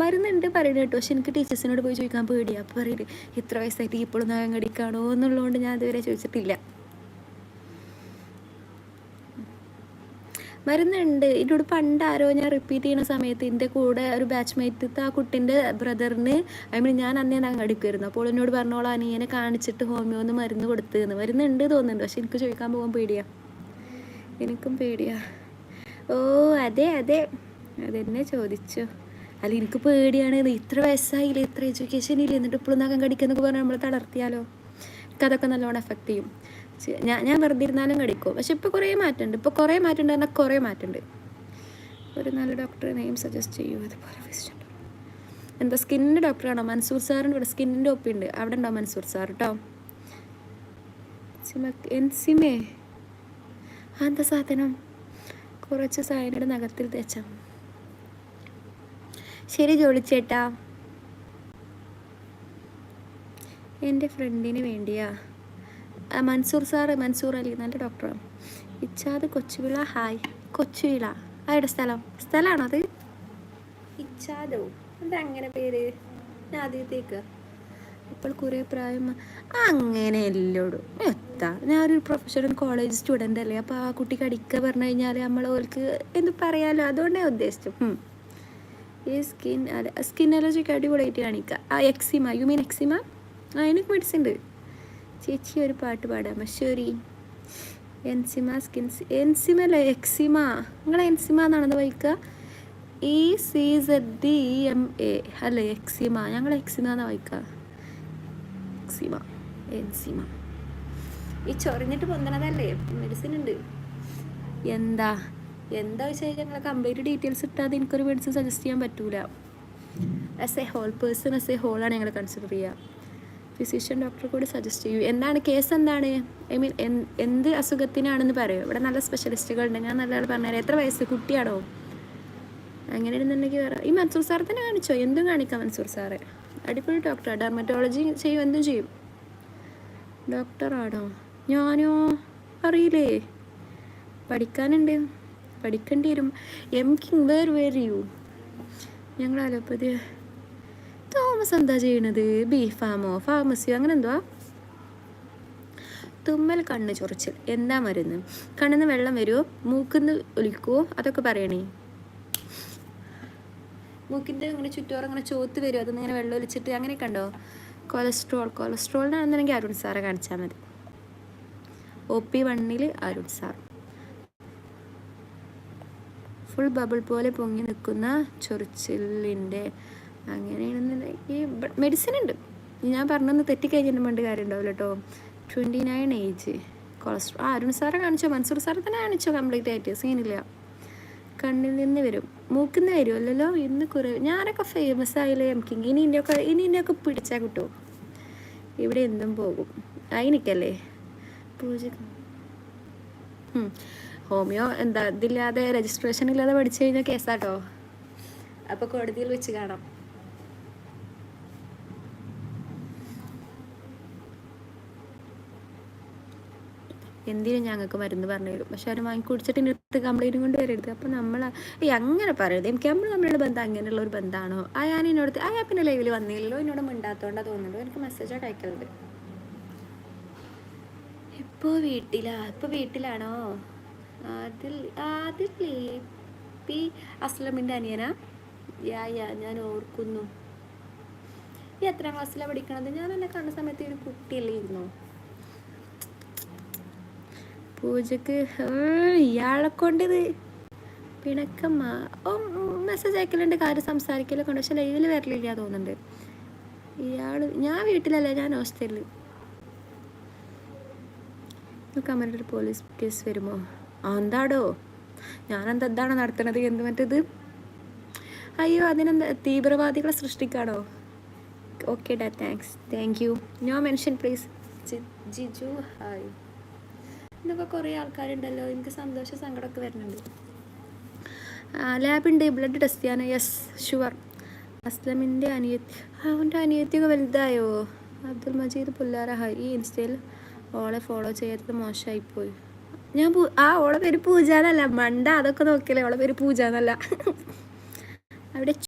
മരുന്നുണ്ട് പറയുന്നത് കേട്ടോ. പക്ഷെ എനിക്ക് ടീച്ചേഴ്സിനോട് പോയി ചോദിക്കാൻ പേടിയാണ് അപ്പോൾ പറയുന്നത് ഇത്ര വയസ്സായിട്ട് ഇപ്പോഴും നഖം കടിക്കാണോ എന്നുള്ളതുകൊണ്ട് ഞാൻ ഇതുവരെ ചോദിച്ചിട്ടില്ല. മരുന്നുണ്ട്. എന്നോട് പണ്ട് ആരോ ഞാൻ റിപ്പീറ്റ് ചെയ്യുന്ന സമയത്ത് എന്റെ കൂടെ ഒരു ബാച്ച്മേറ്റ് ആ കുട്ടിന്റെ ബ്രദറിന് ഐ മീൻ ഞാൻ അന്നേ നഖം കടിക്കുമായിരുന്നു അപ്പോൾ എന്നോട് പറഞ്ഞോളാം അനിയനെ കാണിച്ചിട്ട് ഹോമിയോന്ന് മരുന്ന് കൊടുത്തതെന്ന് മരുന്നുണ്ട് തോന്നുന്നുണ്ട്. പക്ഷെ എനിക്ക് ചോദിക്കാൻ പോകാൻ പേടിയാ. എനിക്കും പേടിയാ. ഓ അതെ അതെ. അതെന്നെ ചോദിച്ചു. അല്ല എനിക്ക് പേടിയാണ് ഇത്ര വയസ്സായില്ല ഇത്ര എഡ്യൂക്കേഷൻ ഇല്ല എന്നിട്ട് ഇപ്പോഴും നഖം കടിക്കുന്നൊക്കെ പറഞ്ഞാൽ നമ്മൾ തളർത്തിയാലോ? എനിക്ക് അതൊക്കെ നല്ലോണം എഫക്റ്റ് ചെയ്യും. ഞാൻ ഞാൻ വെറുതെ ഇരുന്നാലും കടിക്കും. പക്ഷെ ഇപ്പോൾ കുറേ മാറ്റമുണ്ട് ഇപ്പോൾ കുറേ മാറ്റമുണ്ട് പറഞ്ഞാൽ കുറേ മാറ്റമുണ്ട് ഒരു നല്ല ഡോക്ടറെ നെയിം സജസ്റ്റ് ചെയ്യൂ. അതുപോലെ physician. എന്താ സ്കിന്നിന്റെ ഡോക്ടറാണോ മൻസൂർ സാറിന്റെ ഇവിടെ സ്കിന്നിന്റെ ഒപ്പി ഉണ്ട്. അവിടെ ഉണ്ടോ മൻസൂർ സാർ കേട്ടോ എൻസിമേ? എന്താ സാധനം? കുറച്ച് സായനയുടെ നഖത്തിൽ തേച്ച ശരി ജോളിച്ചേട്ടാ. എന്റെ ഫ്രണ്ടിന് വേണ്ടിയാ. മൻസൂർ സാറ് മൻസൂർ അലി നല്ല ഡോക്ടറാണ് ഇച്ചാത് കൊച്ചുവിള ഹായ്. കൊച്ചുവിള. അവിടെ സ്ഥലം? സ്ഥലമാണോ അത്? ഇച്ചാദോ? എന്താ അങ്ങനെ പേര്? ഞാൻ ആദ്യത്തേക്ക്. ഇപ്പോൾ കുറേ പ്രായം അങ്ങനെ എല്ലോടും. എത്താ. ഞാനൊരു പ്രൊഫഷണൽ കോളേജ് സ്റ്റുഡന്റ് അല്ലേ. അപ്പോൾ ആ കുട്ടി കടിക്കുക പറഞ്ഞു കഴിഞ്ഞാൽ നമ്മൾ ഓർക്ക് എന്ത് പറയാലോ? അതുകൊണ്ടേ ഉദ്ദേശിച്ചു. ഈ സ്കിൻ സ്കിൻ അലർജിക്ക് അടിപൊളിയായിട്ട് കാണിക്കുക ആ എക്സിമ യു മീൻ എക്സിമ ആ എനിക്ക് മെഡിസിൻ ഉണ്ട്. ചേച്ചി ഒരു പാട്ട് പാടാം. മശൂരി എൻസിമ സ്കിൻസ് എൻസിമ അല്ല എക്സിമ നിങ്ങൾ എൻസിമ എന്നാണെന്ന് വായിക്കുക E C Z D M A അല്ല എക്സിമ ഞങ്ങൾ എക്സിമ എന്നാണ് വായിക്കുക എക്സിമ എൻസിമ ഈ ചൊറിഞ്ഞിട്ട് പൊന്തണതല്ലേ? മെഡിസിൻ ഉണ്ട്. എന്താ? എന്താ വെച്ച് കഴിഞ്ഞാൽ ഞങ്ങൾ കംപ്ലീറ്റ് ഡീറ്റെയിൽസ് ഇട്ടാതെ എനിക്കൊരു മെഡിസിൻ സജസ്റ്റ് ചെയ്യാൻ പറ്റൂല. As a whole person as a ഹോളാണ് ഞങ്ങൾ കൺസിഡർ ചെയ്യുക ഫിസിഷ്യൻ ഡോക്ടർ കൂടി സജസ്റ്റ് ചെയ്യൂ. എന്താണ് കേസ് എന്താണ്? ഐ മീൻ എന്ത് അസുഖത്തിനാണെന്ന് പറയൂ. ഇവിടെ നല്ല സ്പെഷ്യലിസ്റ്റുകൾ ഉണ്ട്. ഞാൻ നല്ല പറഞ്ഞുതരാം. എത്ര വയസ്സ്? കുട്ടിയാണോ? അങ്ങനെ ഇരുന്നുണ്ടെങ്കിൽ വേറെ. ഈ മൻസൂർ സാറെ തന്നെ കാണിച്ചോ? എന്തും കാണിക്കാം മൻസൂർ സാറെ. അടിപൊളി ഡോക്ടറാണ് ഡെർമറ്റോളജി ചെയ്യും എന്തും ചെയ്യും. ഡോക്ടറാണോ ഞാനോ? അറിയില്ലേ? പഠിക്കാനുണ്ട്. പഠിക്കേണ്ടി വരും M king where where U ഞങ്ങൾ അലോപ്പതി. തോമസ് എന്താ ചെയ്യണത്? ബി ഫാമോ ഫാമസിയോ അങ്ങനെ എന്തുവാ? തുമ്മൽ കണ്ണ് ചൊറിച്ചിൽ. എന്താ മരുന്ന്? കണ്ണിന്ന് വെള്ളം വരുമോ മൂക്കിന്ന് ഒലിക്കുമോ അതൊക്കെ പറയണേ. മൂക്കിന്റെ അങ്ങനെ ചുറ്റോറ് അങ്ങനെ ചോത്ത് വരുമോ അതൊന്നും ഇങ്ങനെ വെള്ളം ഒലിച്ചിട്ട് അങ്ങനെ കണ്ടോ? കൊളസ്ട്രോൾ. കൊളസ്ട്രോളിനാണെന്നുണ്ടെങ്കിൽ അരുൺ സാറെ കാണിച്ചാൽ മതി. ഒ പി വണ്ണിൽ അരുൺ സാർ. ഫുൾ ബബിൾ പോലെ പൊങ്ങി നിൽക്കുന്ന ചൊറിച്ചിലിന്റെ അങ്ങനെയാണെന്നുണ്ടെങ്കിൽ മെഡിസിൻ ഉണ്ട്. ഞാൻ പറഞ്ഞൊന്ന് തെറ്റിക്കഴിഞ്ഞിട്ട് പണ്ട് കാര്യം ഉണ്ടാവില്ല കേട്ടോ. ട്വന്റി നയൻ ഏജ് കൊളസ്ട്രോൾ ആ അരുൺ സാറെ കാണിച്ചോ? മൻസൂർ സാറെ തന്നെ കാണിച്ചോ കംപ്ലീറ്റ് ആയിട്ട്? സീനില്ല കണ്ണിൽ നിന്ന് വരും. മൂക്കിൽ നിന്ന് വരുമല്ലോ ഇന്ന് കുറേ ഞാനൊക്കെ ഫേമസ് ആയില്ലേ? എനിക്ക് ഇനി ഇനിയൊക്കെ ഇനി ഇനിയൊക്കെ പിടിച്ചാൽ കിട്ടുമോ ഇവിടെ എന്തും പോകും. അതിനിക്കല്ലേ പൂജ. ഹോമിയോ എന്താ ഇതില്ലാതെ രജിസ്ട്രേഷൻ ഇല്ലാതെ പഠിച്ചു കഴിഞ്ഞാൽ കേസാട്ടോ. അപ്പോൾ കോടതിയിൽ വെച്ച് കാണാം. എന്തിനും ഞങ്ങൾക്ക് മരുന്ന് പറഞ്ഞു തരും? പക്ഷെ അവർ വാങ്ങി കുടിച്ചിട്ട് എന്റെ അടുത്ത് കംപ്ലൈന്റും കൊണ്ട് വരരുത്. അപ്പം നമ്മൾ ഈ അങ്ങനെ പറയരുത്. എനിക്ക് നമ്മൾ നമ്മളുടെ ബന്ധം അങ്ങനെയുള്ള ഒരു ബന്ധമാണോ ആ ഞാൻ എന്നോട് ആ പിന്നെ ലൈവിൽ വന്നില്ലല്ലോ. എന്നോട് മിണ്ടാത്തോണ്ടാ തോന്നുന്നുണ്ടോ? എനിക്ക് മെസ്സേജ് അയക്കരുത്. ഇപ്പോൾ വീട്ടിലാ? ഇപ്പോൾ വീട്ടിലാണോ? അതിൽ അതിൽ പി അനിയനാ? യാ യാ ഞാൻ ഓർക്കുന്നു. ഈ എത്രാം ക്ലാസ്സിലാണ് പഠിക്കണത്? ഞാൻ എന്നെ കണ്ട സമയത്ത് ഒരു കുട്ടിയല്ലേ ഇരുന്നു. പൂജക്ക് ഇയാളെ കൊണ്ടിത്. പിണക്കമ്മ ഓ മെസ്സേജ് അയക്കലുണ്ട് കാര്യം സംസാരിക്കലൊക്കെ ഉണ്ട്. പക്ഷെ ലൈവിൽ വരലില്ല തോന്നുന്നുണ്ട്. ഇയാൾ ഞാൻ വീട്ടിലല്ല ഞാൻ ഹോസ്റ്റലിൽ കമന്റ് ഒരു പോലീസ് കേസ് വരുമോ? എന്താടോ ഞാനെന്താ എന്താണ് നടത്തണത്? എന്ത് മറ്റേത്? അയ്യോ അതിനെന്താ തീവ്രവാദികളെ സൃഷ്ടിക്കാണോ ഓക്കെ ഡാ thanks. Thank you. No mention please. Jiju hi. ഇന്നൊക്കെ കുറേ ആൾക്കാരുണ്ടല്ലോ. എനിക്ക് സന്തോഷ സങ്കടമൊക്കെ വരുന്നുണ്ട്. ലാബുണ്ട്. ബ്ലഡ് ടെസ്റ്റ് ചെയ്യാൻ യെസ് ഷുവർ. അസ്ലമിന്റെ അനിയത്തി. അവന്റെ അനിയത്തിയൊക്കെ വലുതായോ? അബ്ദുൽ മജീദ് പുല്ലാര. ഹായ് ഈ ഇൻസ്റ്റയിൽ ഓളെ ഫോളോ ചെയ്യാത്തത് മോശമായിപ്പോയി. ഞാൻ ആ ഓളെ പേര് പൂജ എന്നല്ല മണ്ട അതൊക്കെ നോക്കിയല്ലേ? ഓളെ പേര് പൂജ എന്നല്ല അവിടെ